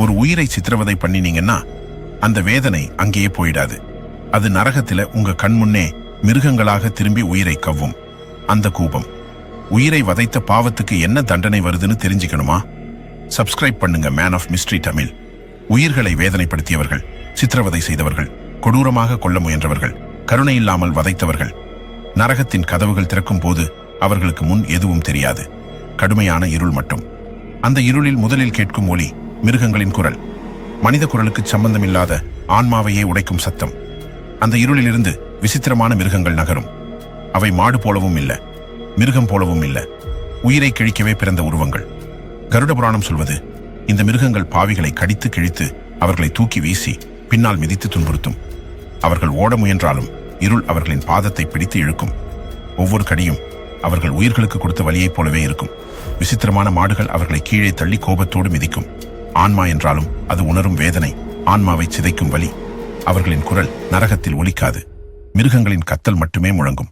ஒரு உயிரை சித்திரவதை பண்ணினீங்கன்னா அந்த வேதனை அங்கேயே போயிடாது. அது நரகத்தில் உங்க கண் முன்னே மிருகங்களாக திரும்பி உயிரை கவ்வும். அந்த கூபம். உயிரை வதைத்த பாவத்துக்கு என்ன தண்டனை வருதுன்னு தெரிஞ்சுக்கணுமா? சப்ஸ்கிரைப் பண்ணுங்க மேன் ஆஃப் மிஸ்ட்ரி தமிழ். உயிர்களை வேதனைப்படுத்தியவர்கள் சித்திரவதை செய்தவர்கள் கொடூரமாக கொல்ல முயன்றவர்கள் கருணை இல்லாமல் வதைத்தவர்கள். நரகத்தின் கதவுகள் திறக்கும் போது அவர்களுக்கு முன் எதுவும் தெரியாது. கடுமையான இருள் மட்டும். அந்த இருளில் முதலில் கேட்கும் ஒளி மிருகங்களின் குரல். மனித குரலுக்கு சம்பந்தமில்லாத ஆன்மாவையே உடைக்கும் சத்தம். அந்த இருளிலிருந்து விசித்திரமான மிருகங்கள் நகரும். அவை மாடு போலவும் இல்லை மிருகம் போலவும் இல்லை உயிரை கிழிக்கவே பிறந்த உருவங்கள். கருட புராணம் சொல்வது இந்த மிருகங்கள் பாவிகளை கடித்து கிழித்து அவர்களை தூக்கி வீசி பின்னால் மிதித்து துன்புறுத்தும். அவர்கள் ஓட முயன்றாலும் இருள் அவர்களின் பாதத்தை பிடித்து இழுக்கும். ஒவ்வொரு கடியும் அவர்கள் உயிர்களுக்கு கொடுத்த வலியைப் போலவே இருக்கும். விசித்திரமான மாடுகள் அவர்களை கீழே தள்ளி கோபத்தோடு மிதிக்கும். ஆன்மா என்றாலும் அது உணரும் வேதனை. ஆன்மாவை சிதைக்கும் வழி அவர்களின் குரல் நரகத்தில் ஒலிக்காது. மிருகங்களின் கத்தல் மட்டுமே முழங்கும்.